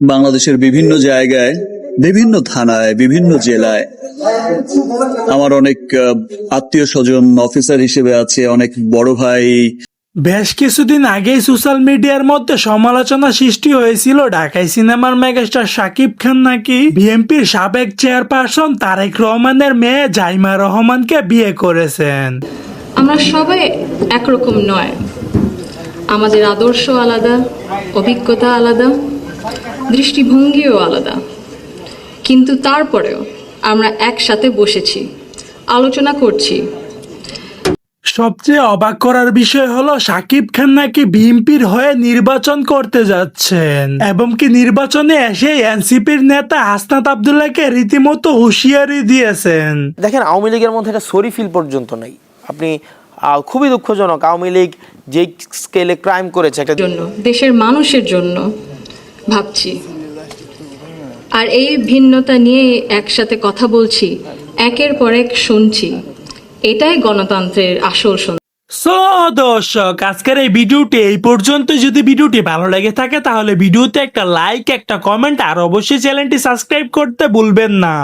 বাংলাদেশের বিভিন্ন জায়গায় বিভিন্ন থানায় বিভিন্ন জেলায়। আমার অনেক আত্মীয় স্বজন অফিসার হিসেবে আছে অনেক বড় ভাই। বেশ কিছুদিন আগেই সোশ্যাল মিডিয়ার মধ্যে সমালোচনা সৃষ্টি হয়েছিল। ঢাকায় সিনেমার মেগাস্টার শাকিব খান নাকি বিএনপির সাবেক চেয়ারপারসন তারেক রহমানের মেয়ে জাইমা রহমানকে বিয়ে করেছেন। আমরা সবাই একরকম নয়। আমাদের আদর্শ আলাদা অভিজ্ঞতা আলাদা দৃষ্টিভঙ্গিও আলাদা। কিন্তু তারপরেও আমরা একসাথে বসেছি আলোচনা করছি। সবচেয়ে অবাক করার বিষয় হলো সাকিব খান নাকি বিএনপির হয়ে নির্বাচন করতে যাচ্ছেন। এবং কি নির্বাচনে এসে এনসিপির নেতা হাসনাত আবদুল্লাহকে রীতিমতো হুঁশিয়ারি দিয়েছেন। দেখেন আওয়ামী লীগের মধ্যে একটা সরি ফিল পর্যন্ত নেই। আপনি আহ, খুবই দুঃখজনক আওয়ামী লীগ যে স্কেলে ক্রাইম করেছে একটা জন্য দেশের মানুষের জন্য ভাবছি। আর এই ভিন্নতা নিয়ে একসাথে কথা বলছি, একের পর এক শুনছি। এটাই গণতন্ত্রের আসল। সো দর্শক, আজকের এই ভিডিওটি এই পর্যন্ত। যদি ভিডিওটি ভালো লেগে থাকে, তাহলে ভিডিওতে একটা লাইক একটা কমেন্ট আর অবশ্যই চ্যানেলটি সাবস্ক্রাইব করতে ভুলবেন না।